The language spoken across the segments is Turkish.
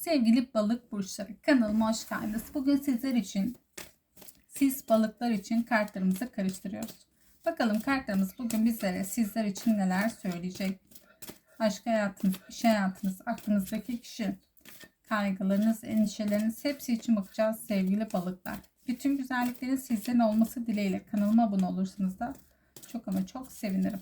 Sevgili balık burçları kanalıma hoş geldiniz. Bugün sizler için siz balıklar için kartlarımızı karıştırıyoruz. Bakalım kartlarımız bugün bizlere sizler için neler söyleyecek. Aşk hayatınız, iş hayatınız, aklınızdaki kişi, kaygılarınız, endişeleriniz hepsi için bakacağız sevgili balıklar. Bütün güzelliklerin sizlerin olması dileğiyle kanalıma abone olursanız da çok ama çok sevinirim.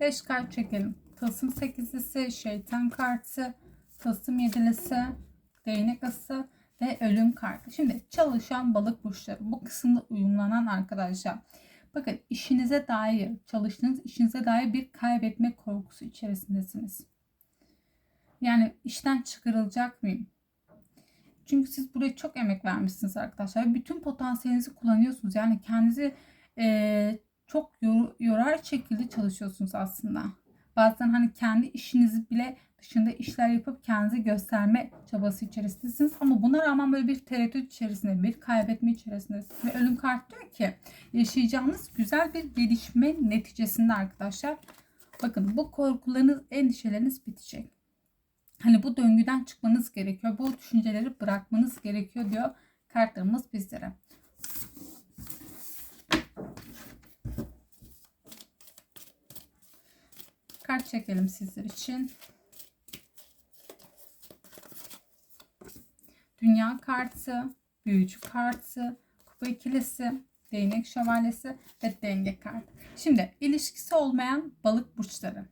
Beş kart çekelim. Tılsım sekizlisi, şeytan kartı, tılsım yedilisi, değnek ası ve ölüm kartı. Şimdi çalışan balık burçları bu kısımda uyumlanan arkadaşlar. Bakın işinize dair, çalıştığınız işinize dair bir kaybetme korkusu içerisindesiniz. Yani işten çıkarılacak mıyım? Çünkü siz buraya çok emek vermişsiniz arkadaşlar. Bütün potansiyelinizi kullanıyorsunuz. Yani kendinizi e, çok yor, yorar şekilde çalışıyorsunuz aslında. Bazen hani kendi işinizi bile dışında işler yapıp kendinizi gösterme çabası içerisindesiniz. Ama buna rağmen böyle bir tereddüt içerisinde, bir kaybetme içerisindesiniz. Ve ölüm kart diyor ki yaşayacağınız güzel bir gelişme neticesinde arkadaşlar. Bakın bu korkularınız, endişeleriniz bitecek. Hani bu döngüden çıkmanız gerekiyor. Bu düşünceleri bırakmanız gerekiyor diyor kartlarımız bizlere. Kart çekelim sizler için. Dünya kartı, büyücü kartı, kupa ikilisi, değnek şövalyesi ve denge kartı. Şimdi ilişkisi olmayan balık burçları.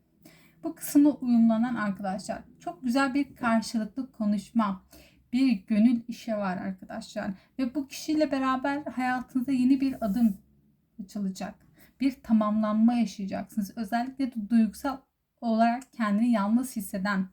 Bu kısımda uyumlanan arkadaşlar. Çok güzel bir karşılıklı konuşma, bir gönül işe var arkadaşlar. Ve bu kişiyle beraber hayatınızda yeni bir adım açılacak. Bir tamamlanma yaşayacaksınız. Özellikle duygusal olarak kendini yalnız hisseden,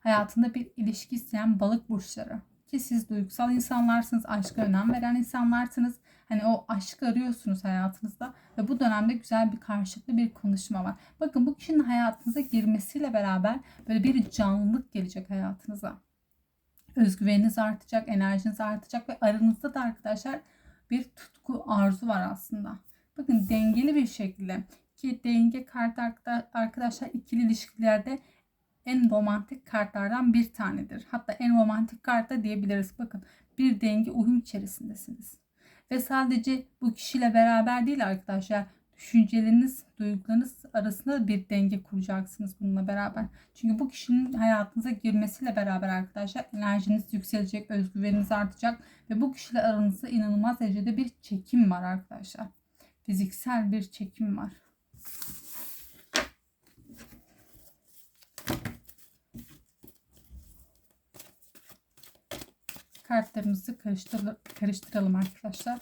hayatında bir ilişki isteyen balık burçları. Ki siz duygusal insanlarsınız, aşka önem veren insanlarsınız. Hani o aşkı arıyorsunuz hayatınızda ve bu dönemde güzel bir karşılıklı bir konuşma var. Bakın bu kişinin hayatınıza girmesiyle beraber böyle bir canlılık gelecek hayatınıza. Özgüveniniz artacak, enerjiniz artacak ve aranızda da arkadaşlar bir tutku, arzu var aslında. Bakın dengeli bir şekilde ki denge kartı arkadaşlar ikili ilişkilerde en romantik kartlardan bir tanedir. Hatta en romantik kart da diyebiliriz. Bakın bir denge uyum içerisindesiniz. Ve sadece bu kişiyle beraber değil arkadaşlar. Düşünceleriniz, duygularınız arasında bir denge kuracaksınız bununla beraber. Çünkü bu kişinin hayatınıza girmesiyle beraber arkadaşlar enerjiniz yükselecek, özgüveniniz artacak ve bu kişiyle aranızda inanılmaz derecede bir çekim var arkadaşlar. Fiziksel bir çekim var. Kartlarımızı karıştıralım, arkadaşlar.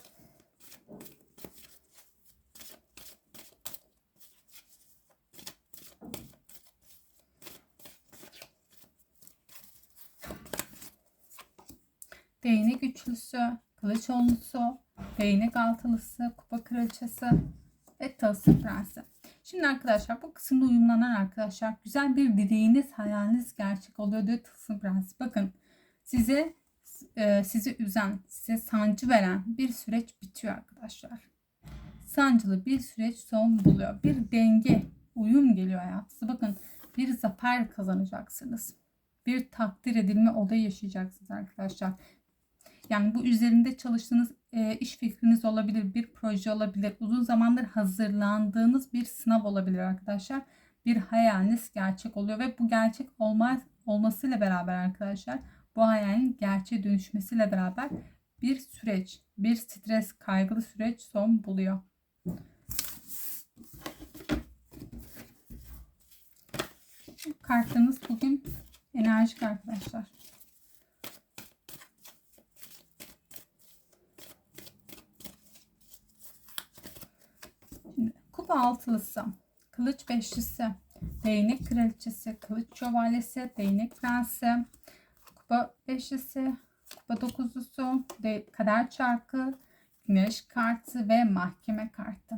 Değnek üçlüsü, kılıç onlusu, değnek altılısı, kupa kraliçesi ve tılsım prensi. Şimdi arkadaşlar bu kısımda uyumlanan arkadaşlar güzel bir dileğiniz, hayaliniz gerçek oluyor diyor tılsım prensi. Bakın size e, sizi üzen, size sancı veren bir süreç bitiyor arkadaşlar. Sancılı bir süreç son buluyor. Bir denge, uyum geliyor hayatınıza. Bakın bir zafer kazanacaksınız. Bir takdir edilme olayı yaşayacaksınız arkadaşlar. Yani bu üzerinde çalıştığınız e, iş fikriniz olabilir, bir proje olabilir, uzun zamandır hazırlandığınız bir sınav olabilir arkadaşlar. Bir hayaliniz gerçek oluyor ve bu gerçek olmaz olmasıyla beraber arkadaşlar bu hayalin gerçeğe dönüşmesiyle beraber bir süreç, bir stres, kaygılı süreç son buluyor. Kartınız bugün enerjik arkadaşlar. Şimdi kupa altılısı, kılıç beşlisi, değnek kraliçesi, kılıç şövalyesi, değnek prensi, kupa beşlisi, kupa dokuzlusu, kader çarkı, güneş kartı ve mahkeme kartı.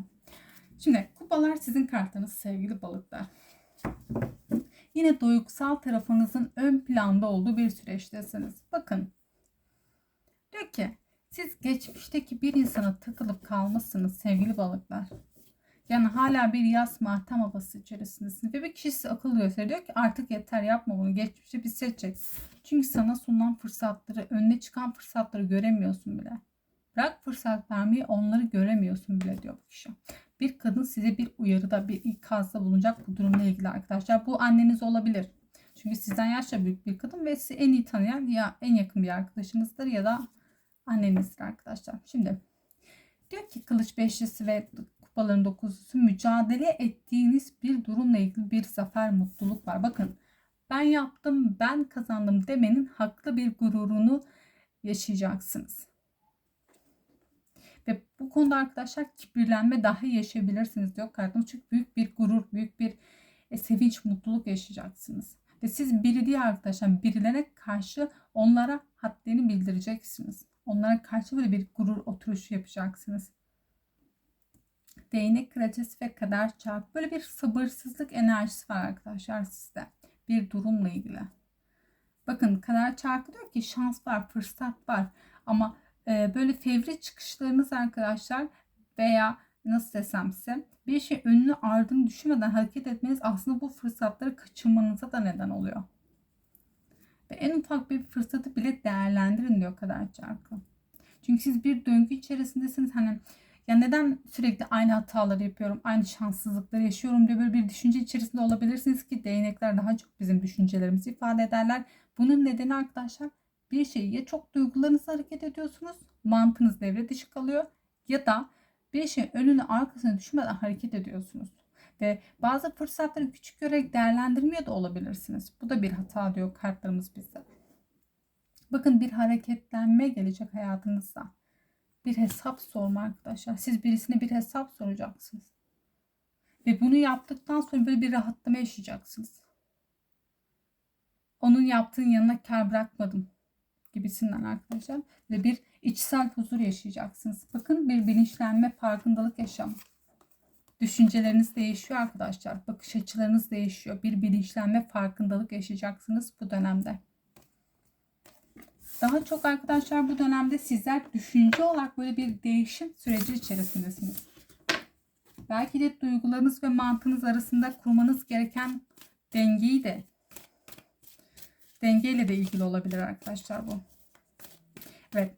Şimdi kupalar sizin kartınız sevgili balıklar. Yine duygusal tarafınızın ön planda olduğu bir süreçtesiniz. Bakın. Diyor ki siz geçmişteki bir insana takılıp kalmışsınız sevgili balıklar. Yani hala bir yaz matem havası içerisindesiniz. Ve bir kişi size akıl gösteriyor diyor ki artık yeter yapma bunu. Geçmişte bir seçecek. Çünkü sana sunulan fırsatları, önüne çıkan fırsatları göremiyorsun bile. Bırak fırsat vermeyi onları göremiyorsun bile diyor bu kişi. Bir kadın size bir uyarıda, bir ikazda bulunacak bu durumla ilgili arkadaşlar. Bu anneniz olabilir. Çünkü sizden yaşça büyük bir kadın ve sizi en iyi tanıyan ya en yakın bir arkadaşınızdır ya da annenizdir arkadaşlar. Şimdi diyor ki kılıç beşlisi ve kupaların dokuzlusu mücadele ettiğiniz bir durumla ilgili bir zafer mutluluk var. Bakın ben yaptım ben kazandım demenin haklı bir gururunu yaşayacaksınız. Ve bu konuda arkadaşlar kibirlenme dahi yaşayabilirsiniz diyor kartım. Çünkü büyük bir gurur, büyük bir e, sevinç, mutluluk yaşayacaksınız. Ve siz biri diye arkadaşlar birilerine karşı onlara haddini bildireceksiniz. Onlara karşı böyle bir gurur oturuşu yapacaksınız. Değnek kraliçesi ve kader çarpı. Böyle bir sabırsızlık enerjisi var arkadaşlar sizde. Bir durumla ilgili. Bakın kader çarkı diyor ki şans var, fırsat var. Ama e, böyle fevri çıkışlarınız arkadaşlar veya nasıl desem size bir şey önünü ardını düşünmeden hareket etmeniz aslında bu fırsatları kaçırmanıza da neden oluyor. Ve en ufak bir fırsatı bile değerlendirin diyor kader çarkı. Çünkü siz bir döngü içerisindesiniz. Hani ya neden sürekli aynı hataları yapıyorum, aynı şanssızlıkları yaşıyorum diye böyle bir düşünce içerisinde olabilirsiniz ki değnekler daha çok bizim düşüncelerimizi ifade ederler. Bunun nedeni arkadaşlar bir şeyi ya çok duygularınızla hareket ediyorsunuz, mantığınız devre dışı kalıyor ya da bir şeyin önünü arkasını düşünmeden hareket ediyorsunuz. Ve bazı fırsatları küçük görerek değerlendirmiyor da olabilirsiniz. Bu da bir hata diyor kartlarımız bize. Bakın bir hareketlenme gelecek hayatınızda. Bir hesap sorma arkadaşlar. Siz birisine bir hesap soracaksınız. Ve bunu yaptıktan sonra böyle bir rahatlama yaşayacaksınız. Onun yaptığın yanına kar bırakmadım gibisinden arkadaşlar. Ve bir içsel huzur yaşayacaksınız. Bakın bir bilinçlenme, farkındalık yaşam. Düşünceleriniz değişiyor arkadaşlar. Bakış açılarınız değişiyor. Bir bilinçlenme, farkındalık yaşayacaksınız bu dönemde. Daha çok arkadaşlar bu dönemde sizler düşünce olarak böyle bir değişim süreci içerisindesiniz. Belki de duygularınız ve mantığınız arasında kurmanız gereken dengeyi de dengeyle de ilgili olabilir arkadaşlar bu. Evet.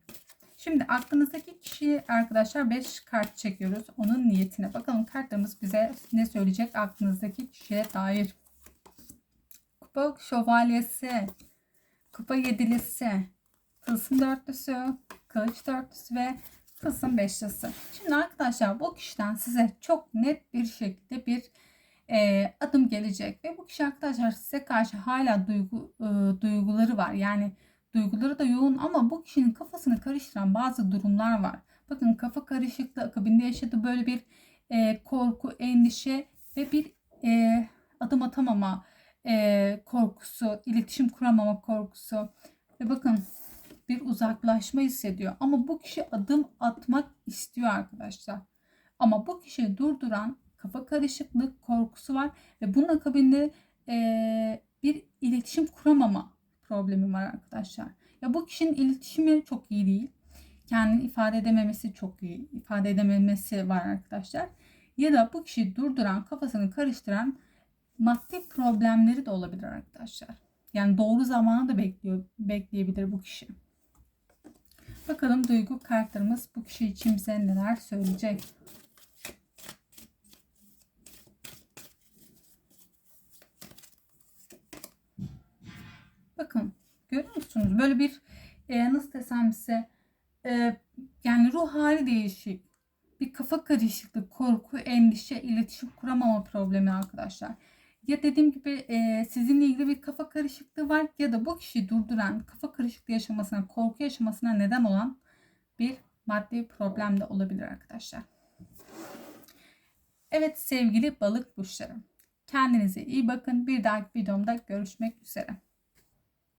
Şimdi aklınızdaki kişi arkadaşlar 5 kart çekiyoruz. Onun niyetine. Bakalım kartlarımız bize ne söyleyecek aklınızdaki kişiye dair. Kupa şövalyesi, kupa yedilisi, tılsım dörtlüsü, kılıç dörtlüsü ve tılsım beşlisi. Şimdi arkadaşlar bu kişiden size çok net bir şekilde bir e, adım gelecek ve bu kişi arkadaşlar size karşı hala duygu e, duyguları var. Yani duyguları da yoğun ama bu kişinin kafasını karıştıran bazı durumlar var. Bakın kafa karışıklığı akabinde yaşadığı böyle bir e, korku, endişe ve bir e, adım atamama e, korkusu, iletişim kuramama korkusu ve bakın bir uzaklaşma hissediyor. Ama bu kişi adım atmak istiyor arkadaşlar. Ama bu kişiyi durduran kafa karışıklık korkusu var ve bunun akabinde e, bir iletişim kuramama problemi var arkadaşlar. Ya bu kişinin iletişimi çok iyi değil. Kendini ifade edememesi çok iyi. ifade edememesi var arkadaşlar. Ya da bu kişiyi durduran, kafasını karıştıran maddi problemleri de olabilir arkadaşlar. Yani doğru zamanı da bekliyor, bekleyebilir bu kişi. Bakalım duygu kartlarımız bu kişi için bize neler söyleyecek. Bakın görüyor musunuz? Böyle bir e, nasıl desem size e, yani ruh hali değişik. Bir kafa karışıklık, korku, endişe, iletişim kuramama problemi arkadaşlar. Ya dediğim gibi e, sizinle ilgili bir kafa karışıklığı var ya da bu kişiyi durduran, kafa karışıklığı yaşamasına, korku yaşamasına neden olan bir maddi problem de olabilir arkadaşlar. Evet sevgili balık burçları. Kendinize iyi bakın. Bir dahaki videomda görüşmek üzere.